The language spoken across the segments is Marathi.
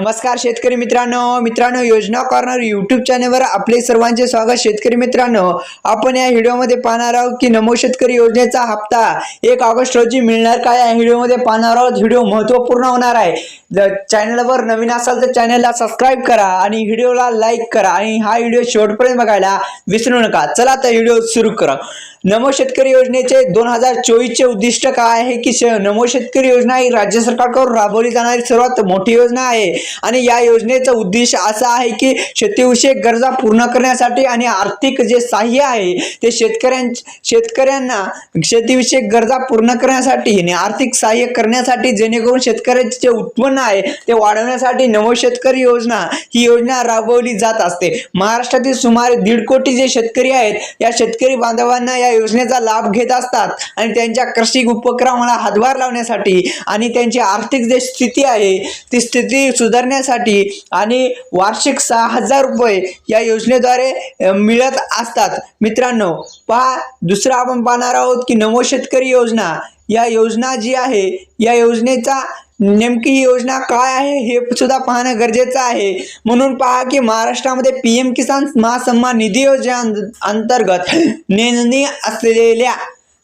नमस्कार शेतकरी मित्रांनो. मित्रांनो योजना कॉर्नर यूट्यूब चॅनलवर आपले सर्वांचे स्वागत. शेतकरी मित्रांनो आपण या व्हिडिओमध्ये पाहणार आहोत की नमो शेतकरी योजनेचा हप्ता एक ऑगस्ट रोजी मिळणार का? या व्हिडिओमध्ये पाहणार आहोत. व्हिडिओ महत्त्वपूर्ण होणार आहे. जर चॅनलवर नवीन असाल तर चॅनलला सबस्क्राईब करा आणि व्हिडिओला लाईक करा आणि हा व्हिडिओ शेवटपर्यंत बघायला विसरू नका. चला तर व्हिडिओ सुरू करा. नमो शेतकरी योजनेचे दोन हजार चोवीसचे उद्दिष्ट काय आहे की श- नमो शेतकरी योजना ही राज्य सरकारकडून राबवली जाणारी सर्वात मोठी योजना आहे. आणि या योजनेचा उद्देश असा आहे की शेतीविषयक गरजा पूर्ण करण्यासाठी आणि आर्थिक जे सहाय्य आहे ते शेतकऱ्यां शेतकऱ्यांना शेतीविषयक गरजा पूर्ण करण्यासाठी आणि आर्थिक सहाय्य करण्यासाठी जेणेकरून शेतकऱ्याचे जे उत्पन्न आहे ते वाढवण्यासाठी नव शेतकरी योजना ही योजना राबवली जात असते. महाराष्ट्रातील सुमारे दीड कोटी जे शेतकरी आहेत या शेतकरी बांधवांना या योजनेचा लाभ घेत असतात आणि त्यांच्या कृषी उपक्रमाला हातभार लावण्यासाठी आणि त्यांची आर्थिक जे स्थिती आहे ती स्थिती सुधार सुधारण्यासाठी आणि वार्षिक सहा हजार रुपये या योजनेद्वारे मिळत असतात. मित्रांनो पहा दुसरं आपण पाहणार आहोत की नमो शेतकरी योजना. या योजना जी आहे या योजनेचा नेमकी ही योजना काय आहे हे सुद्धा पाहणं गरजेचं आहे. म्हणून पहा की महाराष्ट्रामध्ये पी एम किसान महासन्मान निधी योजना अंतर्गत नेणनी असलेल्या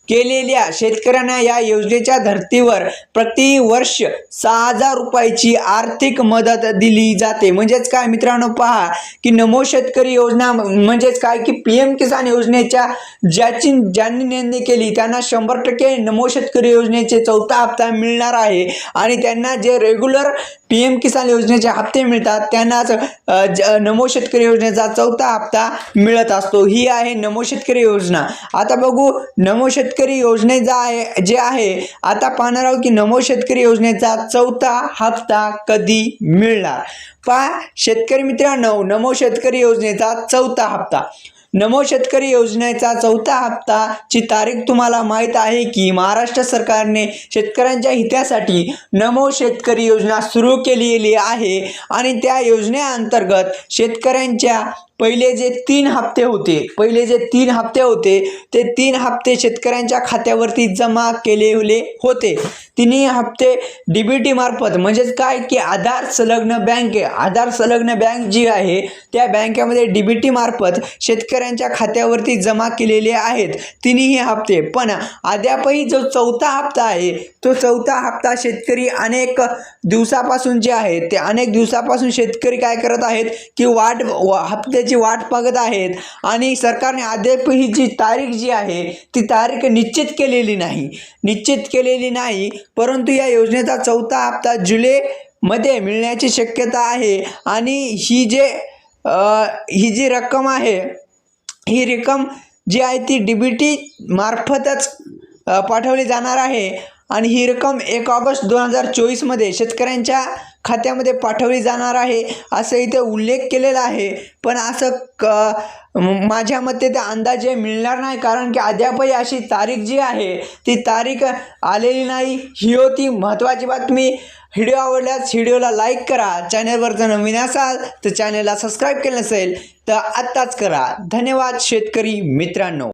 केलेल्या शेतकऱ्यांना या योजनेच्या धर्तीवर प्रति वर्ष सहा हजार रुपयाची आर्थिक मदत दिली जाते. म्हणजेच काय मित्रांनो पहा की नमो शेतकरी योजना म्हणजेच काय की पी एम किसान योजनेच्या ज्याची ज्यांनी नोंदणी केली त्यांना शंभर टक्के नमो शेतकरी योजनेचे चौथा हप्ता मिळणार आहे. आणि त्यांना जे रेग्युलर पी एम किसान योजनेचे हप्ते मिळतात त्यांनाच नमो शेतकरी योजनेचा चौथा हप्ता मिळत असतो. ही आहे नमो शेतकरी योजना. आता बघू नमो शेतकरी योजने जा आहे जे आहे आता पाहणार आहोत की नमो शेतकरी योजनेचा चौथा हप्ता कधी मिळणार? पहा शेतकरी मित्रांनो नमो शेतकरी योजनेचा चौथा हप्ता. नमो शेतकरी योजनेचा चौथा हप्ताची तारीख तुम्हाला माहीत आहे की महाराष्ट्र सरकारने शेतकऱ्यांच्या हितासाठी नमो शेतकरी योजना सुरू केलेली आहे. आणि त्या योजनेअंतर्गत शेतकऱ्यांच्या पहिले जे तीन हप्ते होते पहिले जे तीन हप्ते होते ते तीन हप्ते शेतकऱ्यांच्या खात्यावरती जमा केलेले होते. तिन्ही हप्ते डी बी टी मार्फत म्हणजेच काय की आधार संलग्न बँक आधार संलग्न बँक जी आहे त्या बँकेमध्ये डी बी टी मार्फत शेतकऱ्यांच्या खात्यावरती जमा केलेले आहेत. तिन्ही हप्ते. पण अद्यापही जो चौथा हप्ता आहे तो चौथा हप्ता शेतकरी अनेक दिवसापासून जे आहे ते अनेक दिवसापासून शेतकरी काय करत आहेत की वाट हप्ते त्याची वाट बघत आहेत. आणि सरकारने अद्याप ही जी तारीख जी आहे ती तारीख निश्चित केलेली नाही. निश्चित केलेली नाही परंतु या योजनेचा चौथा हप्ता जुलैमध्ये मिळण्याची शक्यता आहे. आणि ही जे ही जी रक्कम आहे ही रक्कम जी आहे ती डी बी टी मार्फतच पाठवली जाणार आहे. आणि ही रक्कम एक ऑगस्ट दोन हजार चोवीसमध्ये शेतकऱ्यांच्या खात्यामध्ये पाठवली जाणार आहे असं इथे उल्लेख केलेला आहे. पण असं क माझ्या मते ते अंदाजे मिळणार नाही कारण की अद्यापही अशी तारीख जी आहे ती तारीख आलेली नाही. ही होती महत्त्वाची बातमी. व्हिडिओ आवडल्यास व्हिडिओला लाईक करा. चॅनलवर जर नवीन असाल तर चॅनलला सबस्क्राईब केलं नसेल तर आत्ताच करा. धन्यवाद शेतकरी मित्रांनो.